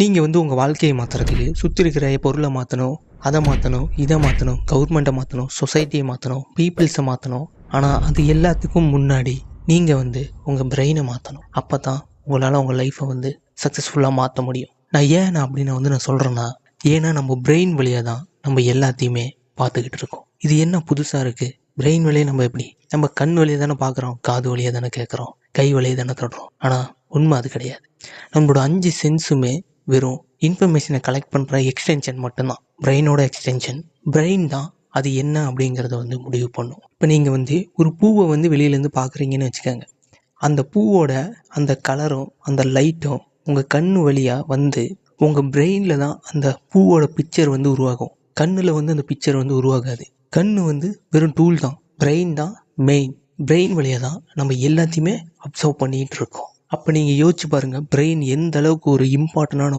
நீங்கள் வந்து உங்கள் வாழ்க்கையை மாற்றுறதுக்கு சுற்றி இருக்கிற பொருளை மாற்றணும் அதை மாற்றணும் இதை மாற்றணும் கவர்மெண்ட்டை மாற்றணும் சொசைட்டியை மாற்றணும் பீப்புள்ஸை மாற்றணும் ஆனால் அது எல்லாத்துக்கும் முன்னாடி நீங்கள் வந்து உங்கள் பிரெயினை மாற்றணும் அப்போ தான் உங்களால் உங்கள் லைஃப்பை வந்து சக்ஸஸ்ஃபுல்லாக மாற்ற முடியும். நான் ஏன் நான் அப்படின்னு வந்து நான் சொல்கிறேன்னா ஏன்னா நம்ம பிரெயின் வழியாக தான் நம்ம எல்லாத்தையுமே பார்த்துக்கிட்டு இருக்கோம். இது என்ன புதுசாக இருக்குது பிரெயின் வழியை நம்ம எப்படி? நம்ம கண் வழியை தானே பார்க்குறோம் காது வழியாக தானே கேட்குறோம் கை வழியை தானே தொடுறோம். ஆனால் உண்மை அது கிடையாது. நம்மளோட அஞ்சு சென்ஸுமே வெறும் இன்ஃபர்மேஷனை கலெக்ட் பண்ணுற எக்ஸ்டென்ஷன் மட்டும்தான். பிரெயினோட எக்ஸ்டென்ஷன் பிரெயின் தான் அது என்ன அப்படிங்கிறத வந்து முடிவு பண்ணும். இப்போ நீங்கள் வந்து ஒரு பூவை வந்து வெளியிலேருந்து பார்க்குறீங்கன்னு வச்சுக்கோங்க. அந்த பூவோட அந்த கலரும் அந்த லைட்டும் உங்கள் கண் வழியாக வந்து உங்கள் பிரெயினில் தான் அந்த பூவோட பிக்சர் வந்து உருவாகும். கண்ணில் வந்து அந்த பிக்சர் வந்து உருவாகாது. கண் வந்து வெறும் டூல் தான். பிரெயின் தான் மெயின் பிரெயின் வழியாக தான் நம்ம எல்லாத்தையுமே அப்சர்வ் பண்ணிகிட்டு இருக்கோம். அப்போ நீங்கள் யோசிச்சு பாருங்கள் பிரெயின் எந்த அளவுக்கு ஒரு இம்பார்ட்டண்டான